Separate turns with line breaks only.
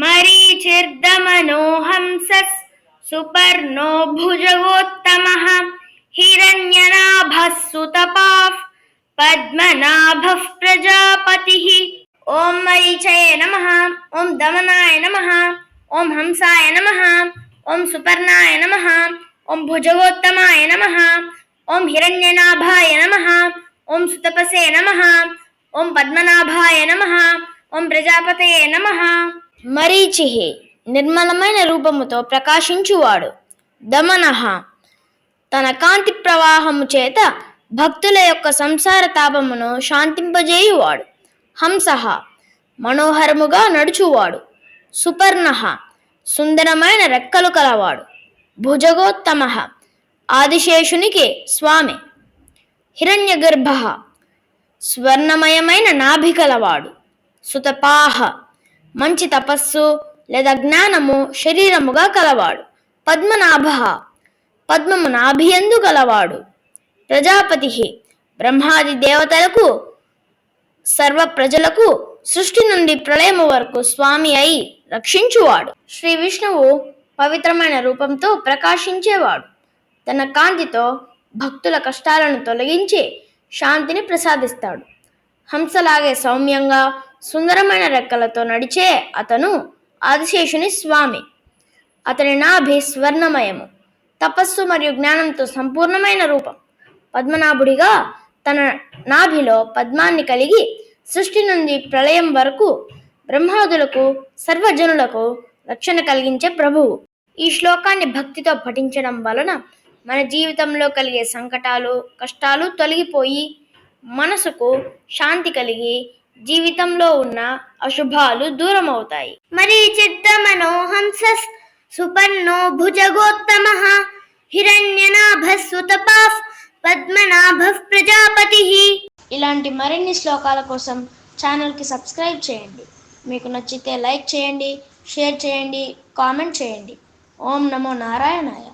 मरीचिर्दमनोहंसः सुपर्णो भुजगोत्तमः हिरण्यनाभः सुतपाः, पद्मनाभः प्रजापतिः। ॐ मरीचये नमः ॐ दमनाय नमः ॐ हंसाय नमः ॐ सुपर्णाय नमः ॐ भुजगोत्तमाय नमः ॐ हिरण्यनाभाय नमः ॐ सुतपसे नमः ॐ पद्मनाभाय नमः ॐ प्रजापतये नमः। మరీచిహి నిర్మలమైన రూపముతో ప్రకాశించువాడు. దమనః తన కాంతి ప్రవాహము చేత భక్తుల యొక్క సంసార తాపమును శాంతింపజేయువాడు. హంసః మనోహరముగా నడుచువాడు. సుపర్ణహ సుందరమైన రెక్కలు కలవాడు. భుజగోత్తమ ఆదిశేషునికి స్వామి. హిరణ్యగర్భ స్వర్ణమయమైన నాభి కలవాడు. సుతపాహ మంచి తపస్సు లేదా జ్ఞానము శరీరముగా కలవాడు. పద్మనాభ పద్మము నాభియందు గలవాడు. ప్రజాపతి బ్రహ్మాది దేవతలకు సర్వ ప్రజలకు సృష్టి నుండి ప్రళయము వరకు స్వామి అయి రక్షించువాడు. శ్రీ విష్ణువు పవిత్రమైన రూపంతో ప్రకాశించేవాడు. తన కాంతితో భక్తుల కష్టాలను తొలగించి శాంతిని ప్రసాదిస్తాడు. హంసలాగే సౌమ్యంగా సుందరమైన రెక్కలతో నడిచే అతను ఆదిశేషుని స్వామి. అతని నాభి స్వర్ణమయము. తపస్సు మరియు జ్ఞానంతో సంపూర్ణమైన రూపం. పద్మనాభుడిగా తన నాభిలో పద్మాన్ని కలిగి సృష్టి నుండి ప్రళయం వరకు బ్రహ్మాదులకు సర్వజనులకు రక్షణ కలిగించే ప్రభువు. ఈ శ్లోకాన్ని భక్తితో పఠించడం వలన మన జీవితంలో కలిగే సంకటాలు కష్టాలు తొలగిపోయి మనసుకు శాంతి కలిగి జీవితంలో ఉన్న అశుభాలు దూరం అవుతాయి
మరి చిత్తమనో హంస సుపర్ణో భుజగోత్తమ హిరణ్యనాభస్సుతపా పద్మనాభ ప్రజాపతి.
ఇలాంటి మరిన్ని శ్లోకాల కోసం ఛానల్కి సబ్స్క్రైబ్ చేయండి. మీకు నచ్చితే లైక్ చేయండి షేర్ చేయండి కామెంట్ చేయండి. ఓం నమో నారాయణాయ.